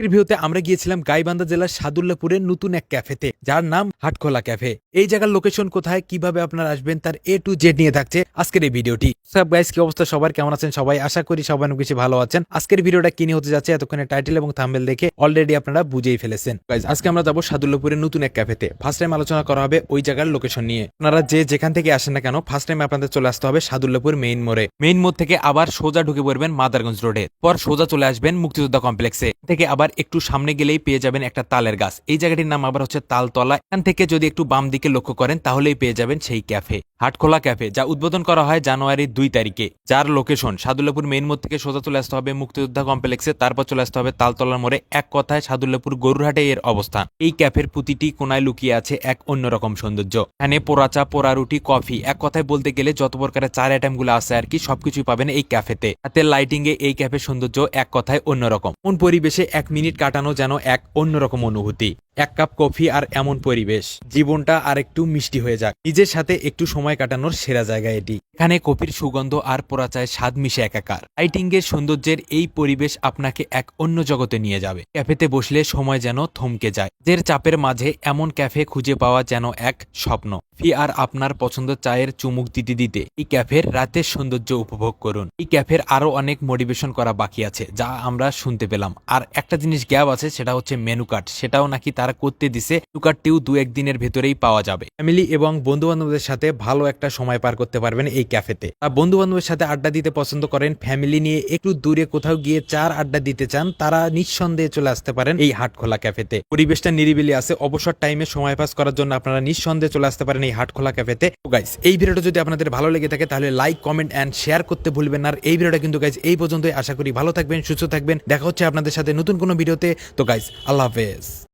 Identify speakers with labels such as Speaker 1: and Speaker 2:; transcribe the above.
Speaker 1: ভিউতে আমরা গিয়েছিলাম গাইবান্ধা জেলার সাদুল্লাপুরের নতুন এক ক্যাফেতে, যার নাম হাটখোলা ক্যাফে। এই জায়গার লোকেশন কোথায়, কীভাবে আপনারা আসবেন, তার এ টু জেড নিয়ে থাকছে আজকের এই ভিডিওটি। সব গাইস কি অবস্থা? সবার কেমন আছেন সবাই? আশা করি সবাই বেশি ভালো আছেন। আজকের ভিডিওটা কিনে হতে যাচ্ছে, এতক্ষণে টাইটেল এবং থাম্বেল দেখে অলরেডি আপনারা বুঝেই ফেলেছেন। গাইজ আজকে আমরা যাব সাদুল্লাপুরের নতুন এক ক্যাফেতে। ফার্স্ট টাইম আলোচনা করা হবে ওই জায়গার লোকেশন নিয়ে। আপনারা যে যেখান থেকে আসেন না কেন ফার্স্ট টাইম আপনাদের চলে আসতে হবে সাদুল্লাপুর মেইন মোড়ে। মেইন মোড় থেকে আবার সোজা ঢুকে পড়বেন মাদারগঞ্জ রোডে পর সোজা চলে আসবেন মুক্তিযোদ্ধা কমপ্লেক্সে থেকে আবার একটু সামনে গেলেই পেয়ে যাবেন একটা তালের গাছ। এই জায়গাটির নাম আবার হচ্ছে তালতলা। এখান থেকে যদি একটু বাম দিকে লক্ষ্য করেন, তাহলেই পেয়ে যাবেন সেই ক্যাফে, হাটখোলা ক্যাফে, যা উদ্বোধন করা হয় জানুয়ারির দুই তারিখে। যার লোকেশন সাদুল্লাপুর মেইন মোড় থেকে সোজা চলে আসতে হবে মুক্তিযোদ্ধা কমপ্লেক্সে তারপর চলে আসতে হবে তালতলার মোড়ে। এক কথায়, সাদুল্লাপুর গরুরহাটে এর অবস্থান। এই ক্যাফের প্রতিটি কোনায় লুকিয়ে আছে এক অন্যরকম সৌন্দর্য। এখানে পোড়া চা, পোড়া রুটি, কফি, এক কথায় বলতে গেলে যত প্রকারের চার আইটেমগুলো আছে আর কি, সবকিছুই পাবেন এই ক্যাফেতে। হাতের লাইটিং এ এই ক্যাফের সৌন্দর্য এক কথায় অন্যরকম। কোন পরিবেশে এক মিনিট কাটানো যেন এক অন্যরকম অনুভূতি। এক কাপ কফি আর এমন পরিবেশ। জীবনটা আর একটু মিষ্টি হয়ে যাক। নিজের সাথে একটু সময় কাটানোর সেরা জায়গা এটি। এখানে কফির সুগন্ধ আর পোড়া চায় স্বাদ মিশে একাকার। লাইটিং এর সৌন্দর্যের এই পরিবেশ আপনাকে এক অন্য জগতে নিয়ে যাবে। ক্যাফেতে বসলে সময় যেন থমকে যায়। জের চাপের মাঝে এমন ক্যাফে খুঁজে পাওয়া যেন এক স্বপ্ন। ফি আর আপনার পছন্দ চায়ের চুমুক দিতে দিতে এই ক্যাফের রাতের সৌন্দর্য উপভোগ করুন। এই ক্যাফের আরও অনেক মোটিভেশন করা বাকি আছে, যা আমরা শুনতে পেলাম। আর একটা জিনিস গ্যাপ আছে, সেটা হচ্ছে মেনু কার্ড। সেটাও নাকি তারা করতে দিছে কার্ডটিও দু একদিনের ভেতরেই পাওয়া যাবে। ফ্যামিলি এবং বন্ধু বান্ধবদের সাথে ভালো একটা সময় পার করতে পারবেন এই ক্যাফেতে। আর বন্ধু বান্ধবের সাথে আড্ডা দিতে পছন্দ করেন ফ্যামিলি নিয়ে একটু দূরে কোথাও গিয়ে চার আড্ডা দিতে চান, তারা নিঃসন্দেহে চলে আসতে পারেন এই হাটখোলা ক্যাফেতে। পরিবেশটা নিরিবিলি আছে, অবসর টাইমে সময় পাস করার জন্য আপনারা নিঃসন্দেহে চলে আসতে পারেন এই হাটখোলা ক্যাফেতে। গাইস এই ভিডিওটা যদি আপনাদের ভালো লেগে থাকে, তাহলে লাইক কমেন্ট অ্যান্ড শেয়ার করতে ভুলবেন আর এই ভিডিওটা কিন্তু গাইস এই পর্যন্তই। আশা করি ভালো থাকবেন, সুস্থ থাকবেন। দেখা হচ্ছে আপনাদের সাথে নতুন কোনো ভিডিওতে। তো গাইস আল্লাহ হাফেজ।